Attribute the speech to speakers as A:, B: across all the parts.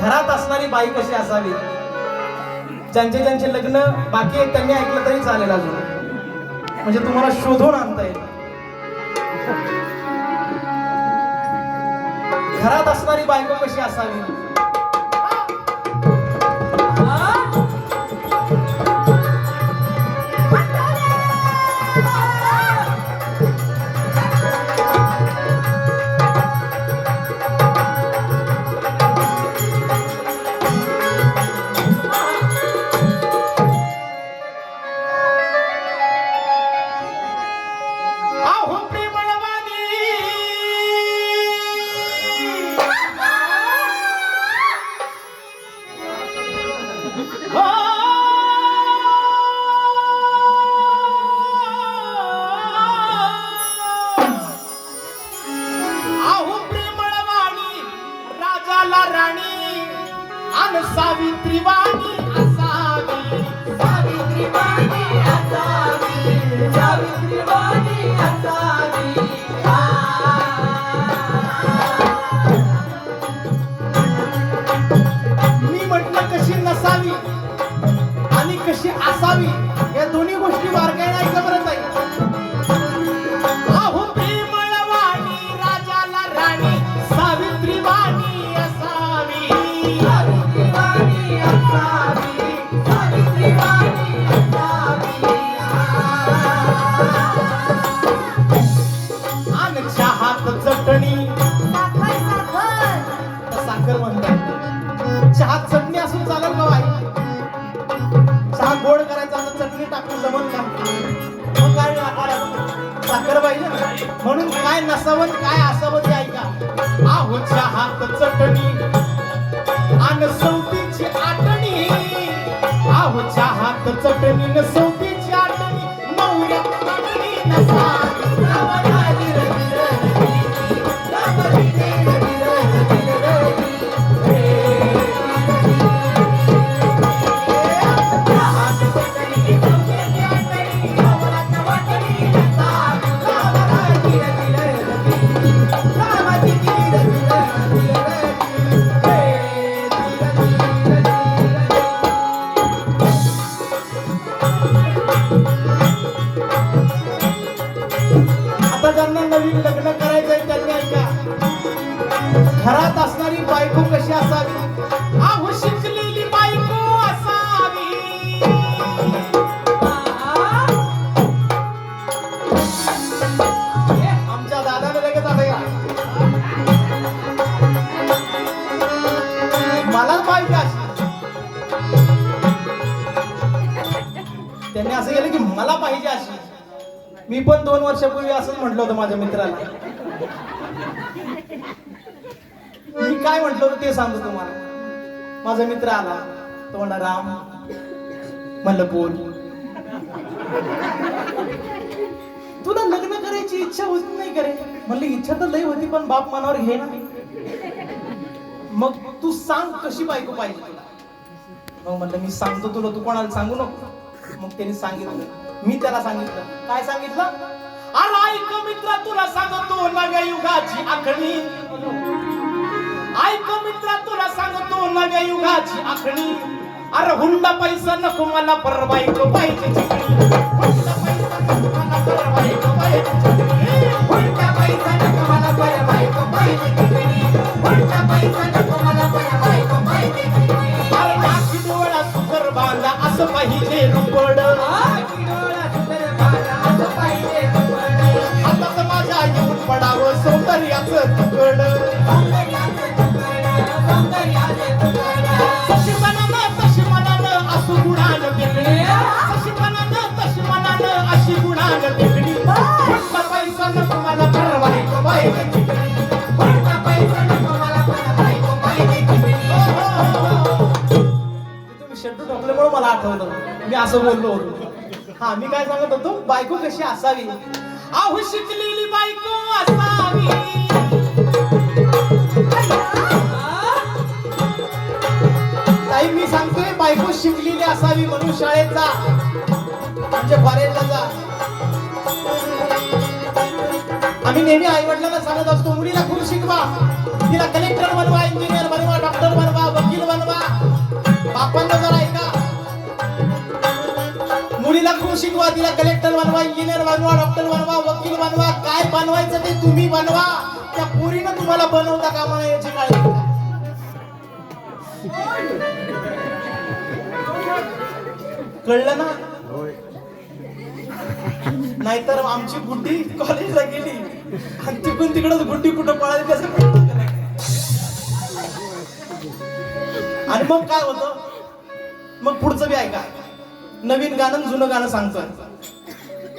A: घरात असणारी बाई कशी असावी? ज्यांचे ज्यांचे लग्न बाकी आहेत त्यांनी ऐकलं तरी चालेल अजून. म्हणजे तुम्हाला शोधून आणता येईल. घरात असणारी बायको कशी असावी? म्हणून काय नसावं काय असावं ते ऐका. आहो हात चटणी आन सौतीची आटणी. आहो हात चटणी न सौतीची आटणी. नवऱ्या आटणी नसावी आता ज्यांना नवीन लग्न करायचंय त्यांनी ऐका. घरात असणारी बायको कशी असावी? मी पण दोन वर्षापूर्वी असंच म्हटलं होतं माझ्या मित्राला. मी काय म्हटलं होतं ते सांगतो तुम्हाला. माझा मित्र आला. तो म्हणला राम. म्हणलं बोल. तुला लग्न करायची इच्छा होती नाही करे म्हणलं इच्छा तर लई होती पण बाप मनावर घे ना. मग तू सांग कशी बायको पाहिजे तुला? मग म्हणलं मी सांगतो तुला तू कोणाला सांगू नको. मग त्यांनी सांगितलं. मी त्याला सांगितलं. काय सांगितलं? अरे ऐक मित्र तुला सांगतो नव्या युगाची आखणी. ऐक मित्र तुला सांगतो नव्या युगाची आखणी. अरे हुंडा पैसा नको मला परवाईक पाहिजे हुंडा पैसा नको मला परवाईक पाहिजे मी असं बोललो होतो. हा मी काय सांगत होतो? बायको कशी असावी? आहो शिकलेली बायको असावी. ताई मी सांगतोय बायको शिकलेली असावी म्हणून शाळेत जा. म्हणजे फॉरेनला जा. आम्ही नेहमी आई वडिलांना सांगत असतो मुलीला खूप शिकवा. तिला कलेक्टर बनवा इंजिनियर बनवा डॉक्टर बनवा वकील शिकवा तिला कलेक्टर बनवा इंजिनियर बनवा डॉक्टर बनवा वकील बनवा काय बनवायचं ते तुम्ही बनवा. त्या पोरीनं तुम्हाला बनवता कामा मला याची काळजी कळलं ना? नाहीतर आमची गुड्डी कॉलेजला गेली. आणि तिकडून तिकडच गुड्डी कुठं पळाली त्याचं आणि मग काय होतं? मग पुढचं बी ऐका. नवीन गाणं जुनं गाणं सांगतोय.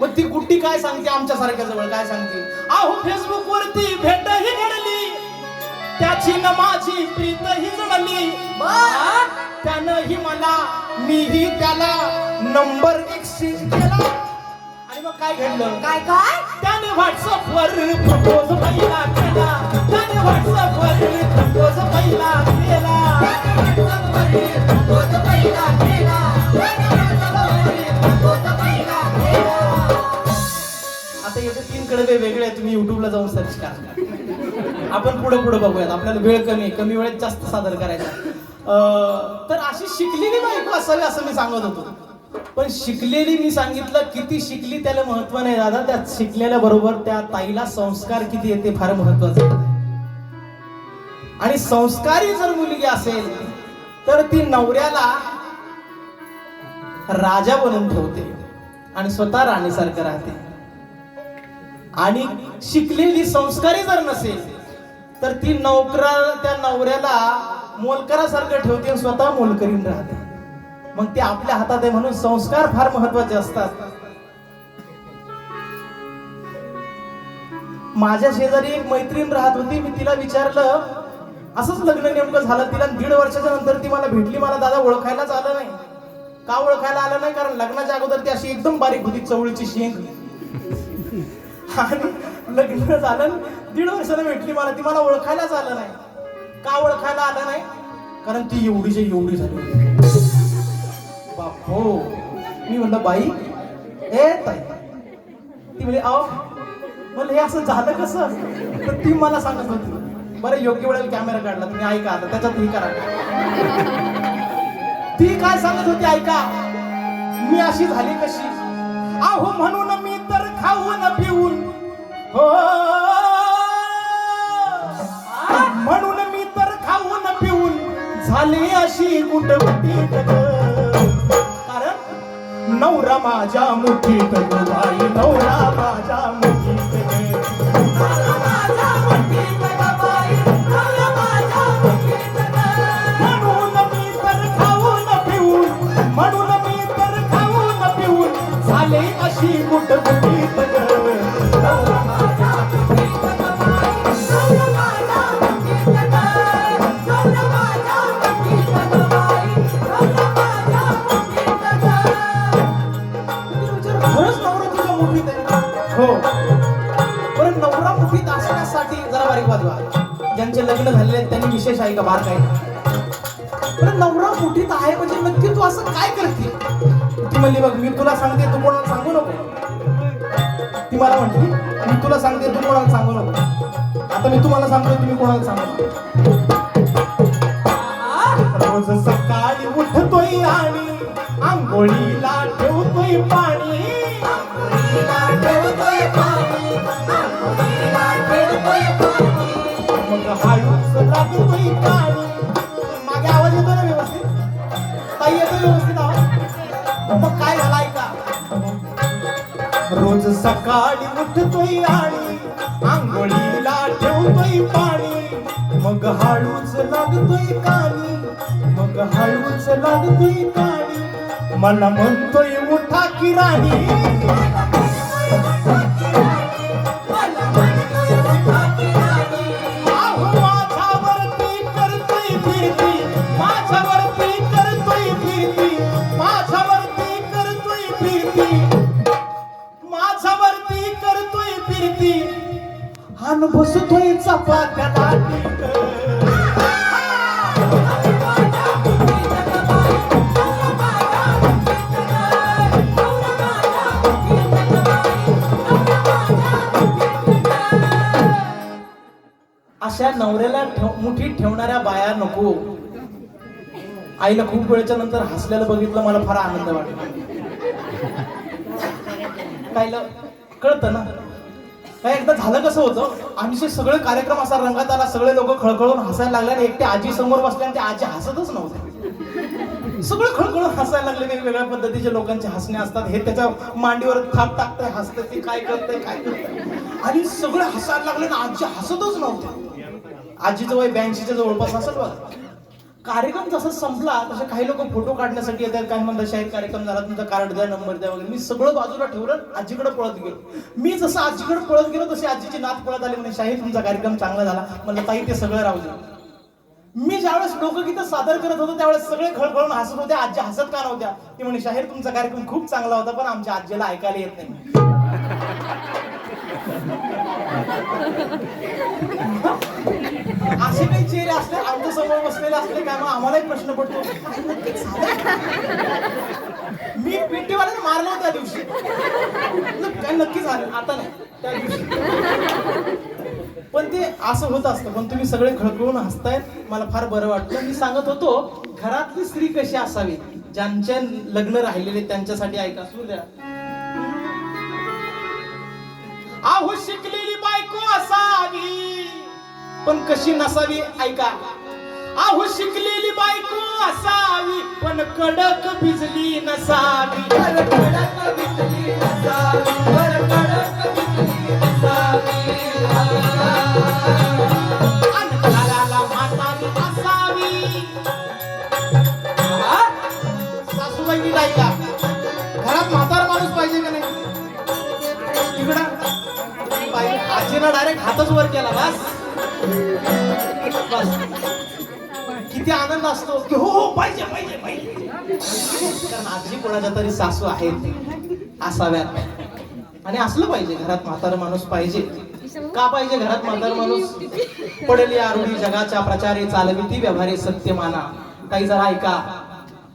A: मग ती गुड्डी काय सांगते आमच्या सारख्या जवळ? काय सांगते? अहो फेसबुक वरती भेट ही घडली. त्याची न माझी प्रीत ही जडली त्यानंही मला मीही त्याला नंबर एक्सचेंज केला. आणि मग काय घडलं?
B: काय काय?
A: त्याने व्हॉट्सअप वर प्रपोज पहिला केला. त्याने व्हॉट्सअप वर प्रपोज पहिला केला. आता याचे तीन कडे वेगळे आहेत तुम्ही युट्यूबला जाऊन सर्च करा. आपण पुढे पुढे बघूयात. आपल्याला वेळ कमी कमी वेळेत जास्त सादर करायचा तर अशी शिकलेली बायको असावी असं मी सांगत होतो. पण शिकलेली मी सांगितलं किती शिकली त्याला महत्त्व नाही दादा. त्या शिकलेल्या बरोबर त्या ताईला संस्कार किती येते फार महत्वाचं आणि संस्कारी जर मुलगी असेल तर ती नवऱ्याला राजा बनवून ठेवते आणि स्वतः राणीसारखं राहते. आणि शिकलेली संस्कारी जर नसेल तर ती नौकरा त्या नवऱ्याला मोलकरासारखं ठेवते आणि स्वतः मोलकरीन राहते. मग ते आपल्या हातात आहे म्हणून संस्कार फार महत्त्वाचे असतात. माझ्या शेजारी एक मैत्रीण राहत होती मी तिला विचारलं असंच लग्न नेमकं झालं. तिला दीड वर्षाच्या नंतर ती मला भेटली. मला दादा ओळखायलाच आलं नाही. का ओळखायला आलं नाही? कारण लग्नाच्या अगोदर ती अशी एकदम बारीक होती चवळीची शेंग. आणि लग्न झालं दीड वर्षाला भेटली मला. ती मला ओळखायलाच आलं नाही. का ओळखायला आलं नाही? कारण ती एवढीच्या एवढी झाली बाप. हो मी म्हणलं बाई ए ताई. ती म्हणजे अहो म्हणलं हे असं झालं कसं? तर ती मला सांगत होती. बरं योग्य वेळेला कॅमेरा काढला तुम्ही ऐका आता त्याच्यात हे करा. ती काय सांगत होती ऐका मी अशी झाली कशी? अहो म्हणून मी तर खाऊन पिऊन. हो. म्हणून मी तर खाऊन पिऊन झाली अशी कुटकुटी कारण नवरा माझ्या मुठीत बाई नवरा माझ्या मुठीत. असण्यासाठी बारीक वाजवा ज्यांचे लग्न झालेले आहेत त्यांनी विशेष ऐका बार काय? पण नवरा मुठीत आहे म्हणजे नक्की तू असं काय करते? ती म्हणली बघ मी तुला सांगते तू कोणाला सांगू नको. ती मला म्हटली मी तुला सांगते तू कोणाला सांगू नको. आता मी तुम्हाला सांगतो तुम्ही कोणाला सांगू रोज सकाळी उठतोय आणि आंघोळीला ठेवतोय पाणी. मग हळूच लागतोय पाणी मागे आवाज येतो ना व्यवस्थित? ताई येतो व्यवस्थित आवाज? मग काय झाला ऐका. रोज सकाळी उठतोय आणि आंघोळीला ठेवतोय पाणी. मग हळूच लागतोय कानी. मग हळूच लागतोय कानी. मला म्हणतोय उठा की राणी. बसतोय चपात्या अशा नवऱ्याला ठेव- मुठीत ठेवणाऱ्या बाया नको. आईला खूप वेळच्या नंतर हसल्याला बघितलं मला फार आनंद वाटला. कायला कळतं ना? काय एकदा झालं कसं होतं? आमचे सगळे कार्यक्रम असा रंगात आला सगळे लोक खळखळून हसायला लागले आणि एकटे आजी समोर बसले आणि ते आजी हसतच नव्हते. सगळं खळखळून हसायला लागले वेगवेगळ्या पद्धतीचे लोकांचे हसणे असतात. हे त्याच्या मांडीवर थाप टाकतंय हसतंय ते काय करतंय काय करतंय. आणि सगळे हसायला लागले आणि आजी हसतच नव्हते. आजीचं वय ब्याऐंशीच्या जवळपास असेल बघा. कार्यक्रम जसा संपला तसे काही लोक फोटो काढण्यासाठी येतात. काही म्हणतात शाहीर कार्यक्रम झाला तुमचा कार्ड द्या नंबर द्या वगैरे. मी सगळं बाजूला ठेवलं आजीकडे पळत गेलो. मी जसं आजीकडे पळत गेलो तशी आजीची नात पळत आली. म्हणजे शाहीर तुमचा कार्यक्रम चांगला झाला. म्हणलं ताई ते सगळं राहू दे. मी ज्यावेळेस लोकगीत सादर करत होतो त्यावेळेस सगळे खळखळून हसत होते. आजी हसत का नव्हत्या? ती म्हणे शाहीर तुमचा कार्यक्रम खूप चांगला होता पण आमच्या आजीला ऐकायला येत नाही. असे काही चेहरे असले आमच्यासमोर बसलेले असले काय मग आम्हालाही प्रश्न पडतो. मी पिटीवाल्याने मारलं होतं त्या दिवशी. काय नक्की झालं आता नाही त्या दिवशी. पण ते असं होत असतं पण तुम्ही सगळे खळखळून हसतायत मला फार बरं वाटलं. मी सांगत होतो घरातली स्त्री कशी असावी? ज्यांच्या लग्न राहिलेले त्यांच्यासाठी ऐका सुरू द्या आहो शिकलेली बायको असावी. पण कशी नसावी ऐका. आहो शिकलेली बायको असावी पण कडक भिजली नसावी.
B: कडक बिजली
A: आनंद असतो की हो हो पाहिजे पाहिजे पाहिजे. कारण आजी कोणाच्या तरी सासू आहेत असाव्यात. आणि असलं पाहिजे घरात म्हातारा माणूस पाहिजे. का पाहिजे घरात म्हातार माणूस? पडली आरुणी जगाच्या प्रचारे चालविती व्यवहारे सत्य माना काही जरा ऐका.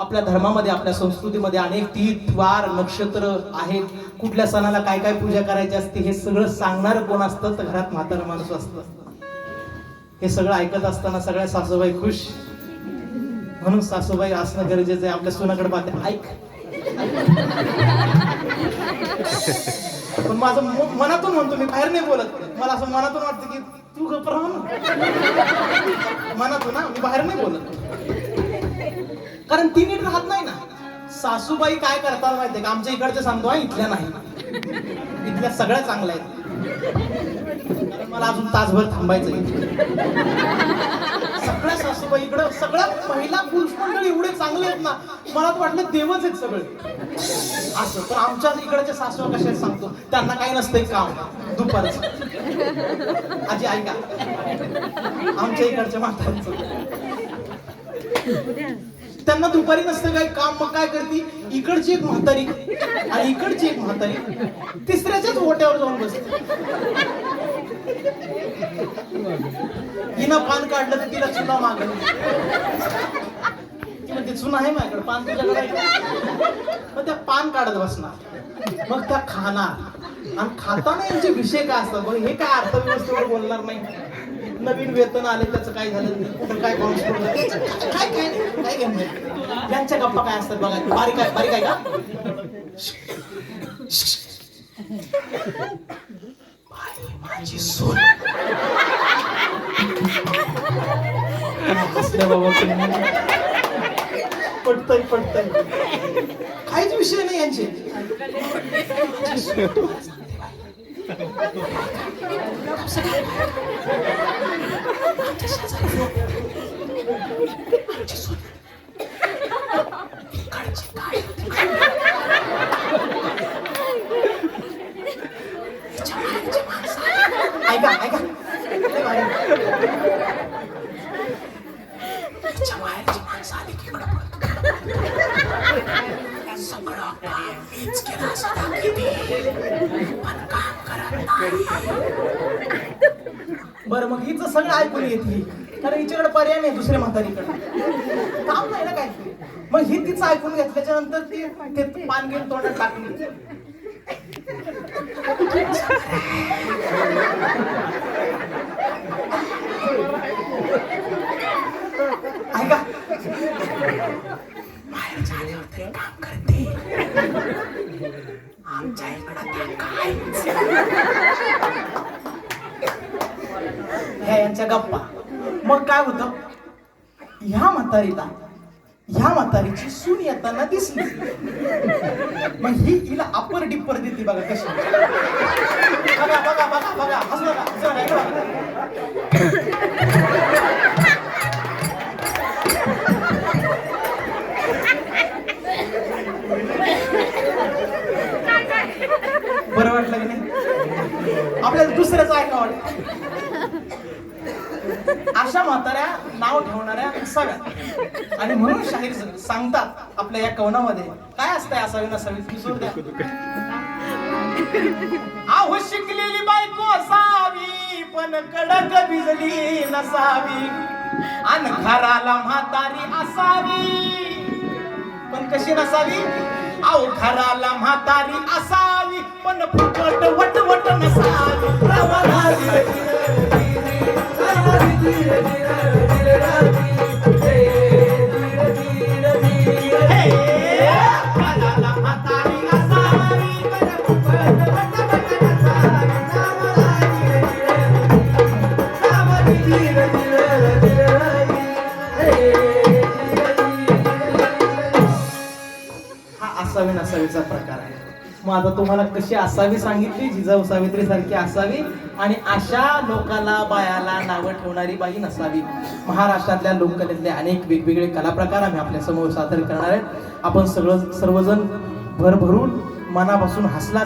A: आपल्या धर्मामध्ये आपल्या संस्कृतीमध्ये अनेक तीर्थ वार नक्षत्र आहेत. कुठल्या सणाला काय काय पूजा करायची असते हे सगळं सांगणार कोण असतं? तर घरात म्हातारा माणूस असतं. हे सगळं ऐकत असताना सगळ्या सासूबाई खुश. म्हणून सासूबाई असणं गरजेचं आहे. आपल्या सुनाकडे पाहते. ऐक. पण माझं मनातून म्हणतो मी बाहेर नाही बोलत. मला असं मनातून वाटतं की तू गप राह ना. मनातून ना मी बाहेर नाही बोलत. कारण ती नीट राहत नाही ना. सासूबाई काय करतात माहितीये का? आमच्या इकडचे सांगतो हा इथल्या नाही. इथल्या सगळ्या चांगल्या आहेत. मला अजून तासभर थांबायचं सगळ्या सासूबाई इकडं सगळ्यात पहिला पुरुष एवढे चांगले आहेत ना मला तर वाटलं देवच आहेत सगळे. असं पण आमच्या इकडच्या सासू कशा आहेत सांगतो. त्यांना काही नसतंय काम दुपारच. आजी ऐका. आमच्या इकडच्या म्हाताऱ्यांचं त्यांना दुपारी नसतं काय काम मग काय करते? इकडची एक म्हातारी आणि इकडची एक म्हातारी. तिसऱ्याच्याच ओट्यावर जाऊन बसते. तिनं पान काढलं तर तिला चुना माग म्हणते चुना आहे माझ्याकडे पान तुझ्याकडे आहे मग त्या पान काढत बसणार. मग त्या खाणार. आणि खाताना यांचे विषय काय असतात? मग हे काय अर्थव्यवस्थेवर बोलणार नाही. नवीन वेतन आले त्याचं काय झालं कुठं काय पडलं काय काय नाही, काय घेणं यांच्या गप्पा काय असतात बघा. बारीक आहे बारीक आहे का? माझी सून हसल्या बाबा तुम्ही. पटतय पटतय. काहीच विषय नाही यांचे. ऐका काम नाही ना काय मग ही तिचं ऐकून घेतल्याच्या नंतर ती ते पान घेऊन तोंडात टाकली ऐका. बाहेर झाल्यावर तरी काम करते. आमच्या इकडं ह्या यांच्या गप्पा. मग काय होतं? ह्या म्हातारीला ह्या म्हातारीची सून येताना दिसली. मग ही हिला अप्पर डिप्पर देते बघा कशी. बघा बघा बघा बघा हसू नका हसू बरं वाटलं की नाही? आपल्याला दुसऱ्याच ऐकावं वाटत. म्हाताऱ्या नाव ठेवणाऱ्या असाव्यात आणि म्हणून शाहीर सांगतात आपल्या या कवनामध्ये काय असतंय असावी नसावी तुम्ही सोड द्या. आहो शिकलेली बायको असावी पण कडक भिजली नसावी. अन घराला म्हातारी असावी. पण कशी नसावी? आहो घराला म्हातारी असावी पण फुकट वटवट नसावी. प्रवाला धीरे धीरे मग आता तुम्हाला कशी असावी सांगितली जिजाऊ सावित्री सारखी असावी आणि अशा लोकाला बायाला नावं ठेवणारी बाई नसावी. महाराष्ट्रातल्या लोककलेतले अनेक वेगवेगळे कलाप्रकार आम्ही आपल्यासमोर सादर करणार आहेत. आपण सगळं सर्वजण भरभरून मनापासून हसला